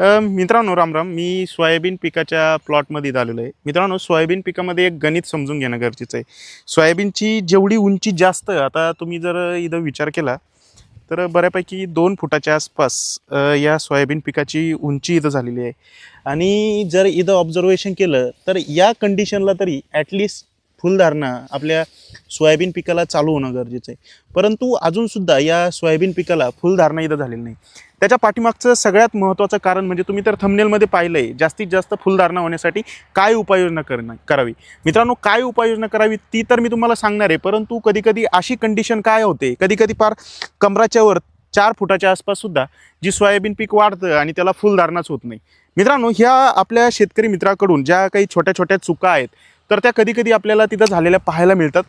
मित्रांनो मित्रांनो रामराम मी सोयाबीन पिकाच्या प्लॉटमध्ये आलेलो आहे. मित्रांनो सोयाबीन पिकामध्ये एक गणित समजून घेणं गरजेचं आहे. सोयाबीनची जेवढी उंची जास्त आता तुम्ही जर इथं विचार केला तर बऱ्यापैकी दोन फुटाच्या आसपास या सोयाबीन पिकाची उंची इथं झालेली आहे. आणि जर इथं ऑब्झर्वेशन केलं तर या कंडिशनला तरी ॲटलिस्ट फुलधारणा आपल्या सोयाबीन पिकाला चालू होणं गरजेचं आहे. परंतु अजूनसुद्धा या सोयाबीन पिकाला फुलधारणा इथं झालेली नाही. त्याच्या पाठीमागचं सगळ्यात महत्त्वाचं कारण म्हणजे तुम्ही तर थंबनेलमध्ये पाहिलं आहे जास्तीत जास्त फुलधारणा होण्यासाठी काय उपाययोजना करणं करावी. मित्रांनो काय उपाययोजना करावी ती तर मी तुम्हाला सांगणार आहे परंतु कधीकधी अशी कंडिशन काय होते कधीकधी फार कमराच्या वर चार फुटाच्या आसपाससुद्धा जी सोयाबीन पीक वाढतं आणि त्याला फुलधारणाच होत नाही. मित्रांनो ह्या आपल्या शेतकरी मित्राकडून ज्या काही छोट्या छोट्या चुका आहेत तर त्या कधीकधी आपल्याला तिथं झालेल्या पाहायला मिळतात.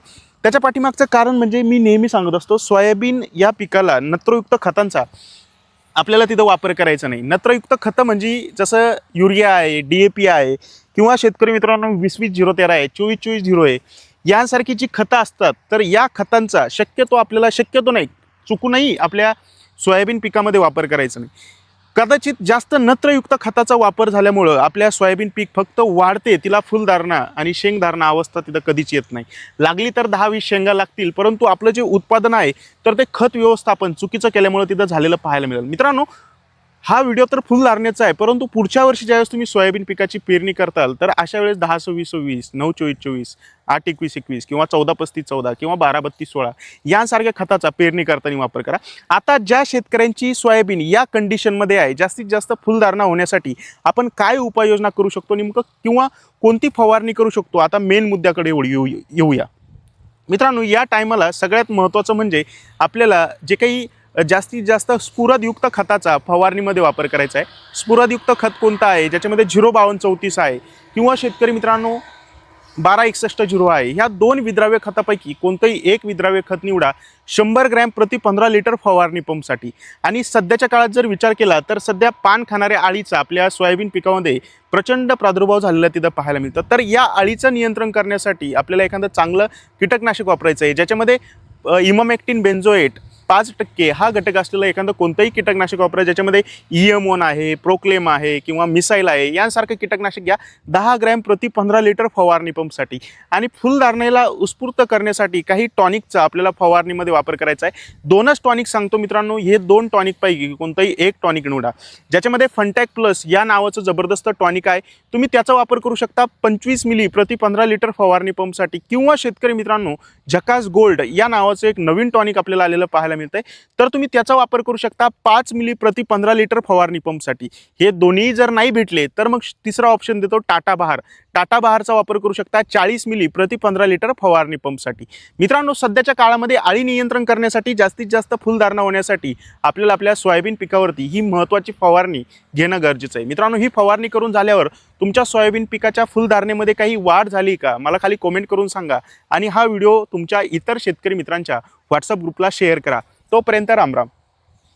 त्याच्या पाठीमागचं कारण म्हणजे मी नेहमी सांगत असतो सोयाबीन या पिकाला नत्रयुक्त खतांचा आपल्याला तिथं वापर करायचा नाही. नत्रयुक्त खतं म्हणजे जसं युरिया आहे डी ए पी आहे किंवा शेतकरी मित्रांनो वीस वीस झिरो तेरा आहे चोवीस चोवीस झिरो आहे यांसारखी जी खतं असतात तर या खतांचा शक्यतो आपल्याला शक्यतो नाही चुकूनही आपल्या सोयाबीन पिकामध्ये वापर करायचा नाही. कदाचित जास्त नत्रयुक्त खताचा वापर झाल्यामुळं आपल्या सोयाबीन पीक फक्त वाढते तिला फुलधारणा आणि शेंगधारणा अवस्था तिथं कधीच येत नाही. लागली तर दहा वीस शेंगा लागतील परंतु आपलं जे उत्पादन आहे तर ते खत व्यवस्थापन चुकीचं केल्यामुळे तिथं झालेलं पाहायला मिळेल. मित्रांनो हा व्हिडिओ तर फुल धारण्याचा आहे परंतु पुढच्या वर्षी ज्यावेळेस तुम्ही सोयाबीन पिकाची पेरणी करताल तर अशा वेळेस दहा सव्वीस सव्वीस नऊ चोवीस चोवीस आठ एकवीस एकवीस किंवा चौदा पस्तीस चौदा किंवा बारा बत्तीस सोळा यांसारख्या खताचा पेरणी करताना वापर करा. आता ज्या शेतकऱ्यांची सोयाबीन या कंडिशनमध्ये आहे जास्तीत जास्त फुलधारणा होण्यासाठी आपण काय उपाययोजना करू शकतो नेमकं? किंवा कोणती फवारणी करू शकतो? आता मेन मुद्द्याकडे येऊ येऊया. मित्रांनो या टायमाला सगळ्यात महत्त्वाचं म्हणजे आपल्याला जे काही जास्तीत जास्त स्फुरदयुक्त खताचा फवारणीमध्ये वापर करायचा आहे. स्फुरदयुक्त खत कोणतं आहे? ज्याच्यामध्ये झिरो बावन्न चौतीस आहे. किंवा शेतकरी मित्रांनो बारा एकसष्ट झिरो आहे. ह्या दोन विद्राव्य खतापैकी कोणतंही एक विद्राव्य खत निवडा शंभर ग्रॅम प्रति पंधरा लिटर फवारणी पंपसाठी. आणि सध्याच्या काळात जर विचार केला तर सध्या पान खाणाऱ्या आळीचा आपल्या सोयाबीन पिकामध्ये प्रचंड प्रादुर्भाव झालेला तिथं पाहायला मिळतं. तर या आळीचं नियंत्रण करण्यासाठी आपल्याला एखादं चांगलं कीटकनाशक वापरायचं आहे ज्याच्यामध्ये इमोमॅक्टिन बेन्झोएट पाच टक्के हा घटक असलेला एखादं कोणतंही कीटकनाशक वापरा ज्याच्यामध्ये इयमोन आहे प्रोक्लेम आहे किंवा मिसाईल आहे यांसारखं कीटकनाशक घ्या. दहा ग्रॅम प्रति पंधरा लिटर फवारणी पंपसाठी. आणि फुलधारणेला उत्स्फूर्त करण्यासाठी काही टॉनिकचा आपल्याला फवारणीमध्ये वापर करायचा आहे. दोनच टॉनिक सांगतो मित्रांनो. हे दोन टॉनिकपैकी कोणतंही एक टॉनिक निवडा. ज्याच्यामध्ये फंटॅक प्लस या नावाचं जबरदस्त टॉनिक आहे. तुम्ही त्याचा वापर करू शकता पंचवीस मिली प्रति पंधरा लिटर फवारणी पंपसाठी. किंवा शेतकरी मित्रांनो झकास गोल्ड या नावाचं एक नवीन टॉनिक आपल्याला आलेलं पाहायला मिळतं आहे तर तुम्ही त्याचा वापर करू शकता पाच मिली प्रति पंधरा लिटर फवारणी पंपसाठी. हे दोन्ही जर नाही भेटले तर मग तिसरा ऑप्शन देतो टाटा बहार. टाटा बहारचा वापर करू शकता चाळीस मिली प्रति पंधरा लिटर फवारणी पंपसाठी. मित्रांनो सध्याच्या काळामध्ये आळी नियंत्रण करण्यासाठी जास्तीत जास्त फुलधारणा होण्यासाठी आपल्याला आपल्या सोयाबीन पिकावरती ही महत्त्वाची फवारणी घेणं गरजेचं आहे. मित्रांनो ही फवारणी करून झाल्यावर तुमच्या सोयाबीन पिकाच्या फुलधारणेमध्ये काही वाढ झाली का? मला खाली कॉमेंट करून सांगा आणि हा व्हिडिओ तुमच्या इतर शेतकरी मित्रांच्या व्हॉट्सअप ग्रुपला शेअर करा. तोपर्यंत रामराम.